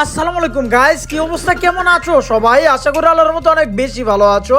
আসসালামু আলাইকুম গাইস কি অবস্থা? কেমন আছো? সবাই আশা করি আল্লাহর মতো অনেক বেশি ভালো আছো।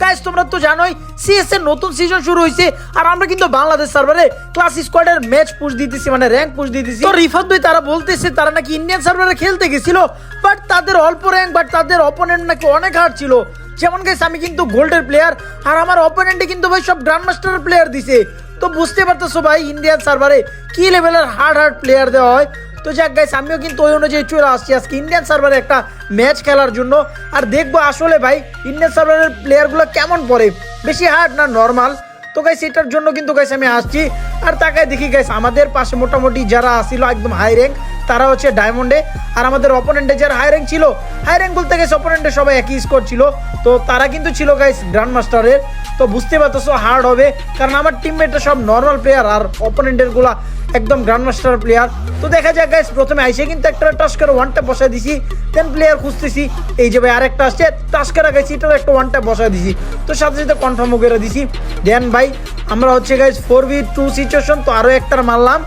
গাইস তোমরা তো জানোই সিএস এর নতুন সিজন শুরু হয়েছে আর আমরা কিন্তু বাংলাদেশ সার্ভারে ক্লাস স্কোয়াডের ম্যাচ পুশ দিতেছি মানে র্যাঙ্ক পুশ দিতেছি। তো রিফাত ভাই, তারা বলতেছে, তারা নাকি ইন্ডিয়ান সার্ভারে খেলতে গেছিল বাট তাদের অল্প র্যাঙ্ক বাট তাদের অপোনেন্ট নাকি অনেক হার্ড ছিল। যেমন গাইস আমি কিন্তু গোল্ডের প্লেয়ার আর আমার অপোনেন্টে কিন্তু ভাই সব গ্র্যান্ড প্লেয়ার দিছে। তো বুঝতে পারতেছো ভাই ইন্ডিয়ান সার্ভারে কি লেভেলের হার্ড হার্ড প্লেয়ার দেওয়া হয়? তো যাক গাইস আমিও কিন্তু ওই অনুযায়ী চলে আসছি। আজকে ইন্ডিয়ান সার্ভারে একটা ম্যাচ খেলার জন্য। আর দেখব আসলে ভাই ইন্ডিয়ান সার্ভারের প্লেয়ারগুলো কেমন পড়ে? বেশি হার্ড না নর্মাল তো গাইস এটার জন্য কিন্তু গাইস আমি আসছি। আর তাকায় দেখি গাইস আমাদের পাশে মোটামুটি যারা আসছিল একদম হাই র্যাঙ্ক তারা হচ্ছে ডায়মন্ডে আর আমাদের অপোনেন্টে যারা হাই র্যাঙ্ক ছিল হাই র্যাঙ্ক বলতে গেছে অপোনেন্টে সবাই একই স্কোর ছিল। তো তারা কিন্তু ছিল গাইস গ্র্যান্ড মাস্টারের তো বুঝতে পারতেছো হার্ড হবে। কারণ আমার টিমমেটরা সব নর্মাল প্লেয়ার আর অপোনেন্টেরগুলা একদম গ্র্যান্ড মাস্টার প্লেয়ার তো দেখা যায় গাইস প্রথমে আইসে কিন্তু একটা টাস করে ওয়ান ট্যাপ বসাই দিছি। দেন প্লেয়ার খুঁজতেছি। এই যে ভাই, আরেকটা আসছে। টাস করে গেছি এটার একটা ওয়ানটা বসাই দিছি। তো সাথে সাথে কনফার্মও করে দিছি। দেন ভাই, আমরা হচ্ছে guys four v two situation তো আরও একটা মারলাম।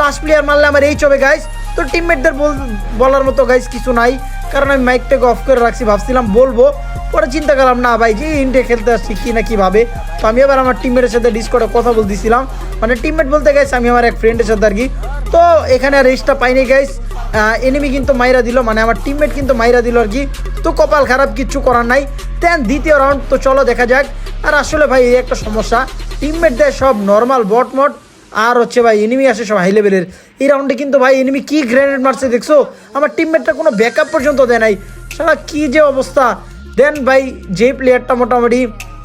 লাস্ট প্লেয়ার মারলে আমার এই চবে গাইস তো টিমমেটদের বলার মতো গাইস কিছু নাই। কারণ আমি মাইকটাকে অফ করে রাখছি, ভাবছিলাম বলব। পরে চিন্তা করলাম, না ভাই, যে ইন্ডিয়া খেলতে আসছি কি না কীভাবে? তো আমি আবার আমার টিমমেটের সাথে ডিসকর্ডে কথা বলতেছিলাম। মানে টিমমেট বলতে গেছে আমি আমার এক ফ্রেন্ডের সাথে আর কি। তো এখানে আর রেসটা পাইনি গাইস এনিমি কিন্তু মাইরা দিল মানে আমার টিমমেট কিন্তু মাইরা দিল আর কি। তো কপাল খারাপ, কিচ্ছু করার নাই। দেন দ্বিতীয় রাউন্ড তো চলো দেখা যাক। আর আসলে ভাই, এই একটা সমস্যা। টিমমেট দেয় সব নর্মাল বট মট আর হচ্ছে ভাই এনিমি আসে সব হাই লেভেলের এই রাউন্ডে কিন্তু ভাই এনিমি কি গ্রেনেড মারছে দেখছ? আমার টিমমেটটা কোনো ব্যাকআপ পর্যন্ত দেয় নাই। সারা কি যে অবস্থা। দেন ভাই, যে প্লেয়ারটা মোটামুটি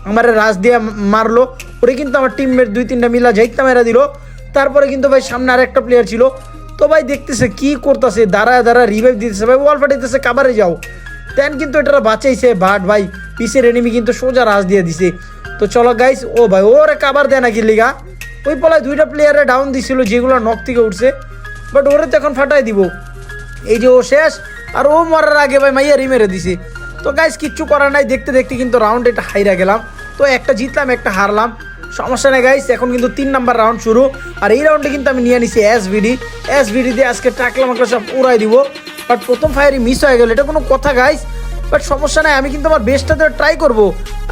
আমার রাজ দিয়ে মারলো, ওরে কিন্তু আমার টিমমেট দুই তিনটা মিলা যাইতে মেরা দিল। তারপরে কিন্তু ভাই, সামনে আরেকটা প্লেয়ার ছিল। তো ভাই, দেখতেছে কি করতেছে, দাঁড়ায় দাঁড়ায় রিভাইভ দিতেছে। ভাই ওয়াল ফাটাইতেছে কাবারে যাও। দেন কিন্তু এটা বাঁচাইছে বাট ভাই, পিসের এনিমি কিন্তু সোজা রাজ দিয়ে দিছে। তো চলো গাইস ও ভাই, ওরে কাবার দেয় নাকি লিগা? ওই পলায় দুইটা প্লেয়ারে ডাউন দিছিল, যেগুলো নক থেকে উঠছে। বাট ওরে তো এখন ফাটাই দিব। এই যে ও শেষ, আর ও মরার আগে ভাই মাইয়া মেরে দিছে। তো গাইস কিচ্ছু করার নাই। দেখতে দেখতে কিন্তু রাউন্ড এটা হাইরা গেলাম। তো একটা জিতলাম, একটা হারলাম। সমস্যা নেই গাইস এখন কিন্তু তিন নাম্বার রাউন্ড শুরু। আর এই রাউন্ডে কিন্তু আমি নিয়ে নিছি এস ভিডি এস ভিডি দিয়ে আজকে টাকলা একটা সব উড়াই দিব। বাট প্রথম ফায়ারই মিস হয়ে গেল। এটা কোনো কথা গাইস বাট সমস্যা নাই, আমি কিন্তু আমার বেস্টটা ধরে ট্রাই করব।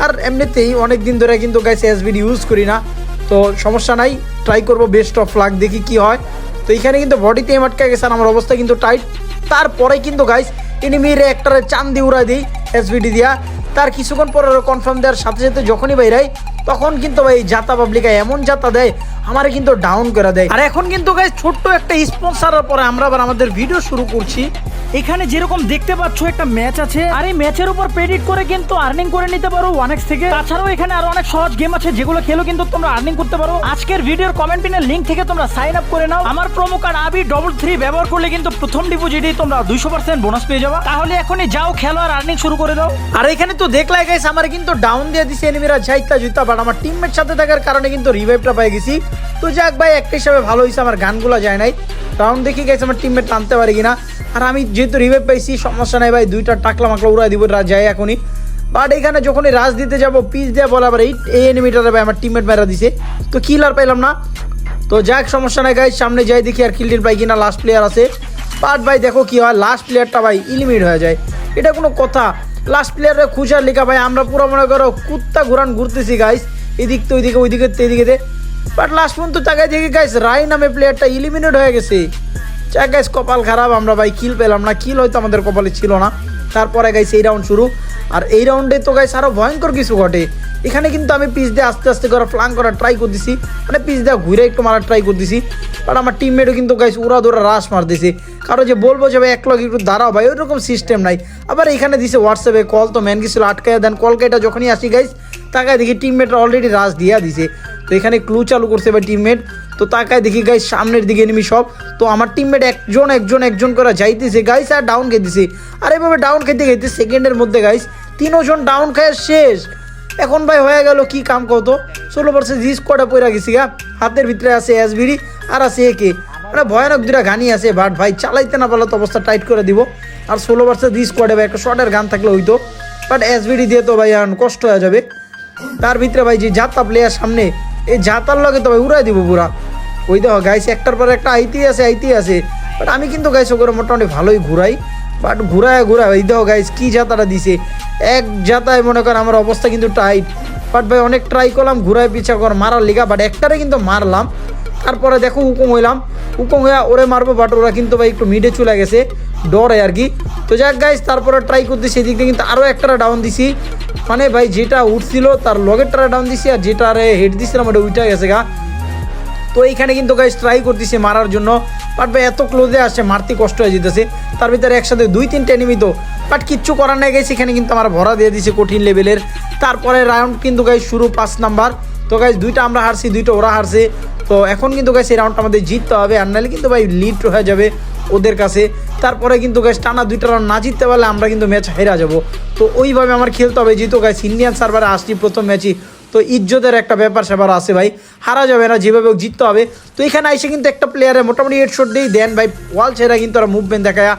আর এমনিতেই অনেক দিন ধরে কিন্তু গাইস এস ভিডি ইউজ করি না। তো সমস্যা নাই ট্রাই করব বেস্ট অফ লাক দেখি কি হয়। তো এখানে কিন্তু বডিতে এম আটকা গেছে আমার অবস্থা কিন্তু টাইট তারপরে কিন্তু গাইস এনিমির একটারে চান দিয়ে উড়াই দিই এসবিডি দিয়া। তার কিছুক্ষণ পর কনফার্ম দেওয়ার সাথে সাথে যখনই বাইরাই তখন কিন্তু ভাই জাতা পাবলিকা এমন জাতা দেয় আমারে কিন্তু ডাউন করে দেয়। আর এখন কিন্তু গাইস ছোট্ট একটা স্পন্সারের পরে আমরা আবার আমাদের ভিডিও শুরু করছি। এখানে যেরকম দেখতে পাচ্ছ একটা ম্যাচ আছে। আর এই ম্যাচের উপর প্রেডিট করে কিন্তু আর্নিং করে নিতে পারো ওয়ানেক্স থেকে। তাছাড়াও এখানে আরও অনেক সহজ গেম আছে, যেগুলো খেলো কিন্তু তোমরা আর্নিং করতে পারো। আজকের ভিডিওর কমেন্ট পিনের লিঙ্ক থেকে তোমরা সাইন আপ করে নাও। আমার প্রোমো কার্ড আবি ডবল থ্রি ব্যবহার করলে কিন্তু প্রথম ডিপোজিটে তোমরা দুইশো পার্সেন্ট বোনাস পেয়ে যাবে। তাহলে এখনই যাও, খেলো আর আর্নিং শুরু করে দাও। আর এখানে তো দেখলাই গাইস আমার কিন্তু ডাউন দিয়ে দিছে এনিমিরা যাইতা জুইতা বাট আমার টিমমেট সাথে থাকার কারণে কিন্তু রিভাইভটা পেয়ে গেছি। তো যাক ভাই, একটা হিসাবে ভালো হয়েছে আমার গানগুলো যায় নাই। রাউন্ড দেখি গেছে, আমার টিমমেট টানতে পারি কিনা। আর আমি যেহেতু রিভাইভ পাইছি, সমস্যা নাই ভাই, দুইটা টাকলা মাকলা উড়াই দিব রাজ যায় এখনই। বাট এখানে যখনই রাজ দিতে যাব পিস দেওয়া বলে আবার এই এই এনিমিটারে ভাই আমার টিমমেট মেরা দিছে। তো কিল আর পাইলাম না। তো যাক, সমস্যা নাই গাইজ সামনে যাই দেখি আর কিল টিল পাই কিনা লাস্ট প্লেয়ার আছে। বাট ভাই, দেখো কি হয় লাস্ট প্লেয়ারটা ভাই ইলিমিট হয়ে যায়। এটা কোনো কথা। লাস্ট প্লেয়ারে খুঁজার লেখা, ভাই, আমরা পুরো মনে করো কুত্তা ঘুরান ঘুরতেছি গাইস এদিক তো ওইদিকে ওইদিকে এদিকে বাট লাস্ট পর্যন্ত তাকায় দেখি গাইস রাই নামে প্লেয়ারটা ইলিমিনেট হয়ে গেছে। যাক গাইস কপাল খারাপ, আমরা ভাই কিল পেলাম না। কিল হয়তো আমাদের কপালে ছিল না। তারপরে গাইস এই রাউন্ড শুরু। আর এই রাউন্ডে তো গাইস আরও ভয়ঙ্কর কিছু ঘটে। এখানে কিন্তু আমি পিস দিয়ে আস্তে আস্তে করে ফ্লাং করার ট্রাই করতেছি। মানে পিস দিয়ে ঘুরে একটু মারার ট্রাই করতেছি। বাট আমার টিমমেটও কিন্তু গাইস উড়া দৌড়া রাশ মারতেছে। কারও যে বলব যে, ভাই, এক লগ একটু দাঁড়াও, ভাই, ওইরকম সিস্টেম নাই। আবার এখানে দিছে হোয়াটসঅ্যাপে কল তো ম্যান গেছিল আটকায় দেন। কল কেটা যখনই আসি গাইস তাকায় দেখি টিমমেটরা অলরেডি রাশ দিয়া দিছে। এখানে ক্লু চালু করছে ভাই টিমমেট তো তাকায় দেখি গাইস সামনের দিকে এনিমি সব। তো আমার টিমমেট একজন একজন একজন করে যাইতেছে গাইস আর ডাউন খেতেছে। আর এভাবে ডাউন খেতে খেতে সেকেন্ডের মধ্যে গাইস তিনজন ডাউন খায় শেষ। এখন ভাই হয়ে গেল কি কাম কত? ষোলো বছর জি কটা পড়ে গেছি গা। হাতের ভিতরে আছে এসবিডি আর আছে একে মানে ভয়ানক দুটা গানই আছে বাট ভাই চালাইতে না পারলে তো অবস্থা টাইট করে দিব। আর ষোলো বছর জি স্কোয়াডে ভাই একটা শর্টের গান থাকলে হইতো। বাট এসবিডি দিয়ে তো ভাই কষ্ট হয়ে যাবে। তার ভিতরে ভাই যে জাতা প্লেয়ার সামনে এই জাতার লগে তবে উড়াই দিব পুরা। ওই দেখো গাইছে, একটার পর একটা আইতেই আছে আইতেই আছে। বাট আমি কিন্তু গাইস ওগুলো মোটামুটি ভালোই ঘুরাই। বাট ঘুরায় ঘুরায় ওই দেখো গাইস কি জাতাটা দিছে। এক জাতায় মনে কর আমার অবস্থা কিন্তু টাইট বাট ভাই অনেক ট্রাই করলাম, ঘুরায়, পিছা কর, মারার লিগা বাট একটারে কিন্তু মারলাম। তারপরে দেখো, হুকুম হইলাম হুকুম হইয়া ওরে মারবো বাট ওরা কিন্তু ভাই একটু মিডে চলে গেছে, ডরে আর কি। তো যাক গাইস তারপরে ট্রাই করতে সেদিক দিয়ে কিন্তু আরও একটা ডাউন দিছি। মানে ভাই যেটা উঠছিল, তার লগেরটা ডাউন দিছি, আর যেটা আরে হেড দিছিলাম ওটা উঠে গেছে গা। তো এইখানে কিন্তু গাইস ট্রাই করতেছে মারার জন্য বাট ভাই এত ক্লোজে আসছে মারতে কষ্ট হয়ে যেতেছে। তার ভিতরে একসাথে দুই, তিনটে এনিমি তো বাট কিচ্ছু করার নাই গাইস এখানে কিন্তু আমার ভরা দিয়ে দিছে কঠিন লেভেলের তারপরে রাউন্ড কিন্তু গাইস শুরু পাঁচ নাম্বার তো গাইস দুইটা আমরা হারছি, দুইটা ওরা হারছে। তো এখন কিন্তু গাইস এই রাউন্ডটা আমাদের জিততে হবে, আর নাহলে কিন্তু ভাই লিড হয়ে যাবে ওদের কাছে। তারপরে কিন্তু গাইস টানা দুইটা রাউন্ড না জিততে পারলে আমরা কিন্তু ম্যাচ হেরা যাব। তো ওইভাবে আমার খেলতে হবে, যেহেতু গাইস ইন্ডিয়ান সার্ভারে আসছি প্রথম ম্যাচই তো ইজ্জতের একটা ব্যাপার স্যাপার আছে ভাই। হারা যাবে না, যেভাবে হোক জিততে হবে। তো এখানে এসে কিন্তু একটা প্লেয়ারের মোটামুটি হেডশট দিই দেন ভাই ওয়াল ছেড়া কিন্তু ওরা মুভমেন্ট দেখায়।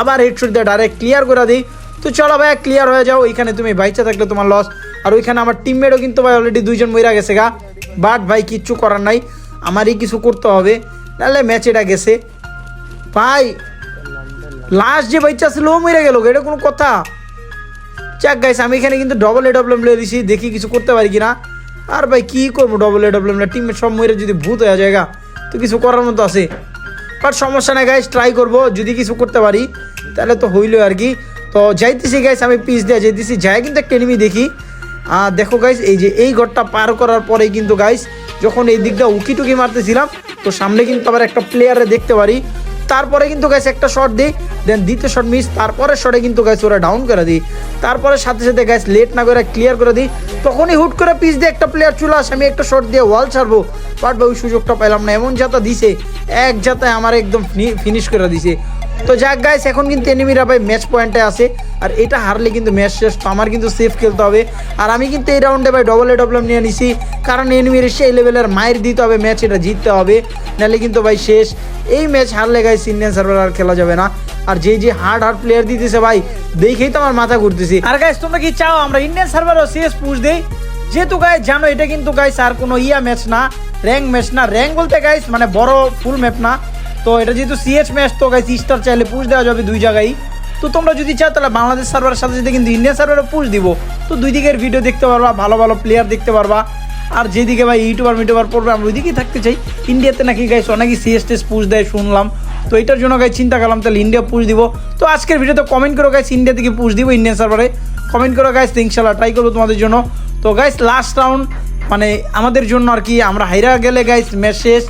আবার হেডশট দিয়ে ডাইরেক্ট ক্লিয়ার করে দিই। তো চলো ভাই ক্লিয়ার হয়ে যাও। ওইখানে তুমি বাইচা থাকলে তোমার লস আর ওইখানে আমার টিমমেটও কিন্তু ভাই অলরেডি দুইজন মইরা গেছে গা। বাট ভাই কিচ্ছু করার নাই। আমারই কিছু করতে হবে নাহলে ম্যাচ এটা গেছে। ভাই লাস্ট যে বাইচা ছিল ও মরে গেল এটা কোনো কথা। চাক গাইস আমি এখানে কিন্তু ডবল এ ডব্লিউএম লিয়ে দিছি দেখি কিছু করতে পারি কি না আর ভাই কি করব ডবল এ ডব্লিউএম টিমের সব মরে যদি ভূত হয়ে যায় গা, তো কিছু করার মতো আছে। বাট সমস্যা নাই গাইস ট্রাই করব যদি কিছু করতে পারি তাহলে তো হইল আর কি। তো যাইতেছি গাইস আমি পিস দিয়ে যাইতেছি যাই কিন্তু একটা এনিমি দেখি। দেখো গাইস এই যে এই ঘরটা পার করার পরে কিন্তু গাইস যখন এই দিকটা উকি টুকি মারতেছিলাম, তো সামনে কিন্তু আবার একটা প্লেয়ারে দেখতে পারি। তারপরে কিন্তু গাইস একটা শট দিই দেন দ্বিতীয় শট মিস তারপরে শটে কিন্তু গাইস ওরা ডাউন করে দিই। তারপরে সাথে সাথে গাইস লেট না করে ক্লিয়ার করে দিই। তখনই হুট করে পিস দিয়ে একটা প্লেয়ার চলে আসে, আমি একটা শট দিয়ে ওয়াল ছাড়বো। বাট ওই সুযোগটা পেলাম না, এমন যাতা দিছে, এক যাতায় আমার একদম ফিনিশ করে দিছে। তো যাক গাইস এখন কিন্তু এনিমিরা ভাই ম্যাচ পয়েন্টে আছে। আর এটা হারলে কিন্তু ম্যাচ শেষ, তো আমার কিন্তু সেফ খেলতে হবে। আর আমি কিন্তু এই রাউন্ডে ভাই ডবল এ ডবল নিয়ে নিছি, কারণ এনিমির সেই লেভেলের মায়ের দিতে হবে ম্যাচ এটা জিততে হবে, নাহলে কিন্তু ভাই শেষ। এই ম্যাচ হারলে গাইস ইন্ডিয়ান সার্ভার আর খেলা যাবে না। আর যে যে হার্ড হার্ড প্লেয়ার দিতেছে ভাই, দেখেই তো আমার মাথা ঘুরতেছি। আর গাইস তোমরা কি চাও, আমরা ইন্ডিয়ান সার্ভারও সিএস পুশ দেই? যেহেতু গাইস জানো, এটা কিন্তু গাইস আর কোনো ইয়া ম্যাচ না র্যাঙ্ক ম্যাচ না। র্যাঙ্ক বলতে গাইস মানে বড় ফুল ম্যাপ না। তো এটা যেহেতু সিএচ ম্যাচ তো গাইস স্টার চাইলে পুশ দেওয়া যাবে দুই জায়গায়। তো তোমরা যদি চাও, তাহলে বাংলাদেশ সার্ভারের সাথে সাথে কিন্তু ইন্ডিয়ান সার্ভারে পুশ দিব। তো দুই দিকের ভিডিও দেখতে পারবা, ভালো ভালো প্লেয়ার দেখতে পারবা। আর যেদিকে ভাই ইউটিউবার মিউটিউবার পড়বে, আমরা ওইদিকেই থাকতে চাই। ইন্ডিয়াতে নাকি গাইস অনেকই সিএস টেস পুশ দেয়, শুনলাম। তো এটার জন্য গাইস চিন্তা করলাম, তাহলে ইন্ডিয়া পুশ দিব। তো আজকের ভিডিওতে কমেন্ট করো গাইস ইন্ডিয়া থেকে পুশ দিব ইন্ডিয়ান সার্ভারে কমেন্ট করো গাইস ইনশাল্লাহ ট্রাই করব তোমাদের জন্য। তো গাইস লাস্ট রাউন্ড মানে আমাদের জন্য আর কি, আমরা হাইরা গেলে গাইস ম্যাচ শেষ।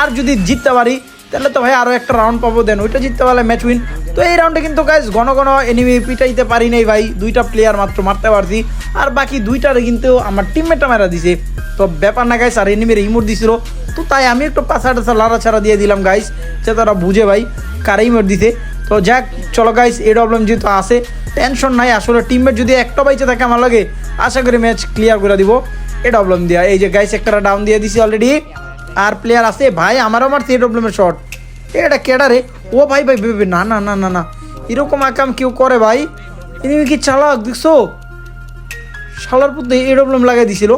আর যদি জিততে পারি তাহলে তো ভাই আরও একটা রাউন্ড পাবো দেন ওইটা জিততে পারলে ম্যাচ উইন তো এই রাউন্ডে কিন্তু গাইস ঘন ঘন এনিমি পিটাইতে পারি নাই ভাই, দুইটা প্লেয়ার মাত্র মারতে পারছি। আর বাকি দুইটারে কিন্তু আমার টিমমেটটা মারা দিছে। তো ব্যাপার না গাইস আর এনিমির ইমোট দিছিল। তো তাই আমি একটু পাশা টাসা লাড়া ছাড়া দিয়ে দিলাম গাইস যে তারা বুঝে ভাই কারা ইমোট দিছে। তো যাক, চলো গাইস এই প্রবলেম যেহেতু আসে টেনশন নাই। আসলে টিমমেট যদি একটা বাইচে থাকে আমার লাগে, আশা করি ম্যাচ ক্লিয়ার করে দিব। এ প্রবলেম দিয়া। এই যে গাইস একটা ডাউন দিয়ে দিছি অলরেডি আর প্লেয়ার আছে ভাই আমারও আমার থ্রি প্রবলেমের শট এটা কেডা রে? ও ভাই ভাই ভাই, না না না না না। এরকম আকাম কেউ করে ভাই। এনিমি কি চালাক দেখছ? শালার পুত্র প্রবলেম লাগাই দিছিল।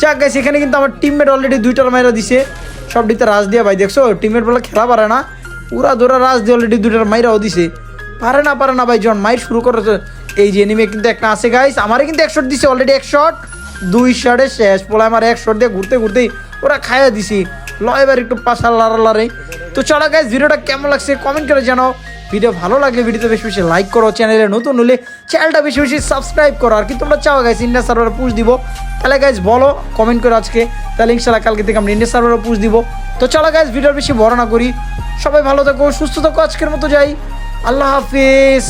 যাক গাইস এখানে কিন্তু আমার টিমমেট অলরেডি দুইটার মাইরা দিছে। সব দিতে রাজ দিয়া ভাই দেখছ? টিমমেট বলে খেলা পারে না। পুরা ধরা রাজ দিয়ে অলরেডি দুইটার মাইরাও দিছে। পারে না পারে না ভাই জন মাইর শুরু করেছে এই যে এনিমে কিন্তু একটা আছে গাইস আমারে কিন্তু এক শট দিছে অলরেডি এক শট দুই শটে শেষ। পোলা আমার এক শট দিয়ে ঘুরতে ঘুরতেই ওরা খাইয়া দিছি। ল, এবার একটু পাশা লারা লারে তো চলো গাইস ভিডিওটা কেমন লাগছে কমেন্ট করে জানাও। ভিডিও ভালো লাগলে ভিডিওতে বেশি বেশি লাইক করো চ্যানেলে নতুন হলে চ্যানেলটা বেশি বেশি সাবস্ক্রাইব করো। আর কি তোমরা চাও গাইস ইন্ডিয়া সার্ভারে পুশ দিব, তাহলে গাইস বলো কমেন্ট করো আজকে। তাহলে ইনশাল্লাহ কালকে থেকে আমরা ইন্ডিয়া সার্ভারে পুশ দিব। তো চলো গাইস ভিডিও বেশি বড় না করি। সবাই ভালো থাকো, সুস্থ থাকো, আজকের মতো যাই। আল্লাহ হাফিজ।